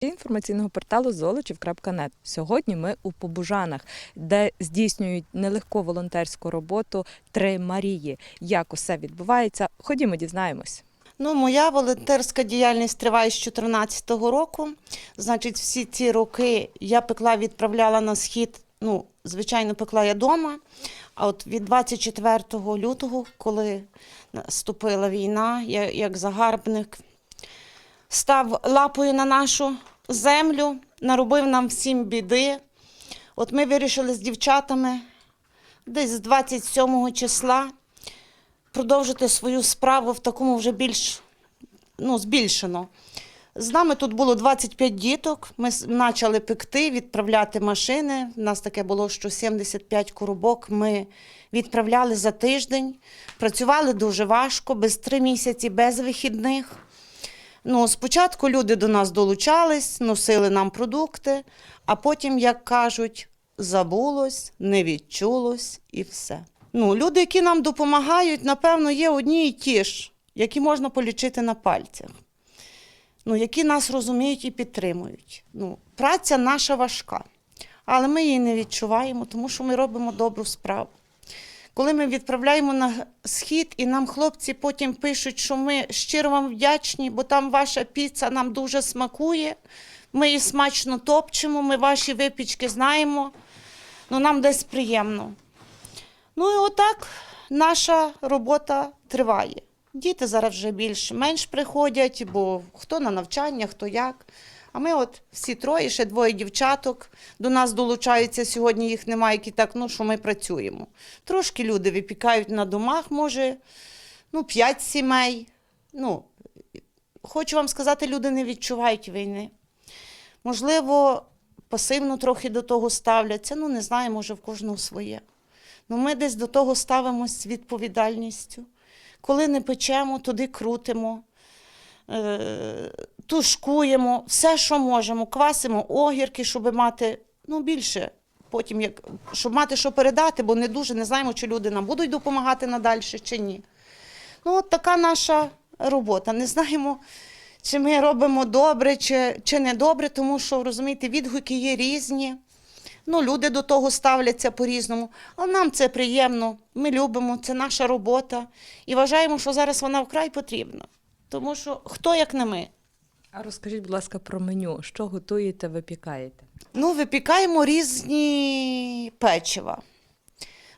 інформаційного порталу золочів.нет. Сьогодні ми у Побужанах, де здійснюють нелегку волонтерську роботу три Марії. Як усе відбувається? Ходімо, дізнаємось. Ну, моя волонтерська діяльність триває з 2014 року. Значить, всі ці роки я пекла, відправляла на схід. Ну, звичайно, пекла я вдома. А от від 24 лютого, коли наступила війна, я як загарбник став лапою на нашу землю, наробив нам всім біди. От ми вирішили з дівчатами десь з 27 числа продовжити свою справу в такому вже більш ну, збільшено. З нами тут було 25 діток. Ми почали пекти, відправляти машини. У нас таке було, що 75 коробок ми відправляли за тиждень. Працювали дуже важко, без три місяці, без вихідних. Ну, спочатку люди до нас долучались, носили нам продукти, а потім, як кажуть, забулось, не відчулось і все. Ну, люди, які нам допомагають, напевно, є одні і ті ж, які можна полічити на пальцях. Ну, які нас розуміють і підтримують. Ну, праця наша важка, але ми її не відчуваємо, тому що ми робимо добру справу. Коли ми відправляємо на схід, і нам хлопці потім пишуть, що ми щиро вам вдячні, бо там ваша піца нам дуже смакує, ми її смачно топчемо, ми ваші випічки знаємо, ну нам десь приємно. Ну і отак наша робота триває. Діти зараз вже більш менш приходять, бо хто на навчання, хто як. А ми от всі троє, ще двоє дівчаток до нас долучаються. Сьогодні їх немає, які так, ну що ми працюємо. Трошки люди випікають на домах, може, ну, п'ять сімей. Ну, хочу вам сказати, люди не відчувають війни. Можливо, пасивно трохи до того ставляться. Ну, не знаю, може, в кожного своє. Ну, ми десь до того ставимося з відповідальністю. Коли не печемо, туди крутимо, е, тушкуємо, все, що можемо, квасимо огірки, щоб мати ну, більше. Потім, як, щоб мати що передати, бо не дуже не знаємо, чи люди нам будуть допомагати надалі чи ні. Ну, от така наша робота. Не знаємо, чи ми робимо добре, чи, чи не добре, тому що, розумієте, відгуки є різні. Ну, люди до того ставляться по-різному. Але нам це приємно. Ми любимо, це наша робота. І вважаємо, що зараз вона вкрай потрібна. Тому що хто як не ми. А розкажіть, будь ласка, про меню. Що готуєте, випікаєте? Ну, випікаємо різні печива.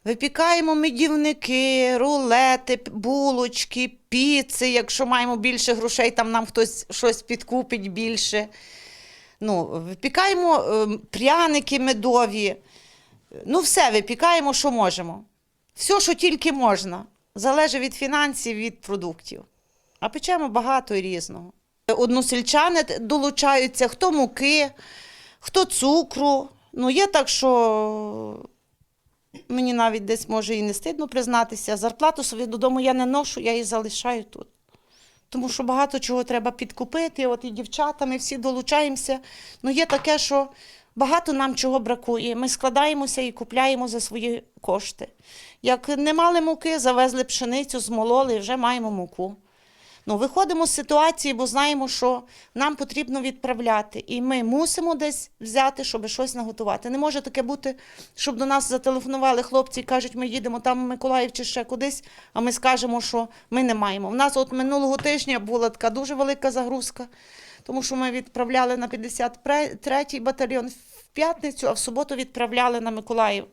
Випікаємо медівники, рулети, булочки, піци. Якщо маємо більше грошей, там нам хтось щось підкупить більше. Ну, випікаємо е, пряники медові. Ну, все випікаємо, що можемо. Все, що тільки можна. Залежить від фінансів, від продуктів. А печемо багато і різного. Односельчани долучаються, хто муки, хто цукру. Ну, є так, що мені навіть десь може і не стидно признатися. Зарплату собі додому я не ношу, я її залишаю тут. Тому що багато чого треба підкупити. От і дівчата, ми всі долучаємося. Ну, є таке, що багато нам чого бракує. Ми складаємося і купляємо за свої кошти. Як не мали муки, завезли пшеницю, змололи і вже маємо муку. Ну, виходимо з ситуації, бо знаємо, що нам потрібно відправляти, і ми мусимо десь взяти, щоб щось наготувати. Не може таке бути, щоб до нас зателефонували хлопці і кажуть, ми їдемо там в Миколаїв чи ще кудись, а ми скажемо, що ми не маємо. У нас от минулого тижня була така дуже велика загрузка, тому що ми відправляли на 53-й батальйон в п'ятницю, а в суботу відправляли на Миколаїв.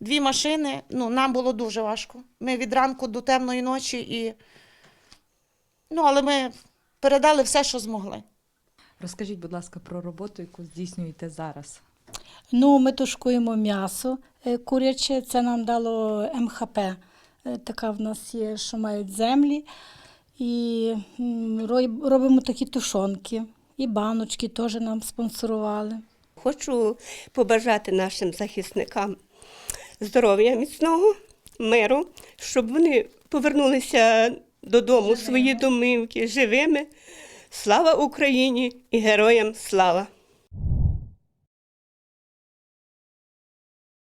Дві машини, ну, нам було дуже важко. Ми від ранку до темної ночі і. Ну, але ми передали все, що змогли. Розкажіть, будь ласка, про роботу, яку здійснюєте зараз. Ну, ми тушкуємо м'ясо е, куряче, це нам дало МХП. Е, Така в нас є, що мають землі. І робимо такі тушонки. І баночки теж нам спонсорували. Хочу побажати нашим захисникам здоров'я міцного, миру, щоб вони повернулися додому, в свої домівки живими. Слава Україні і героям слава!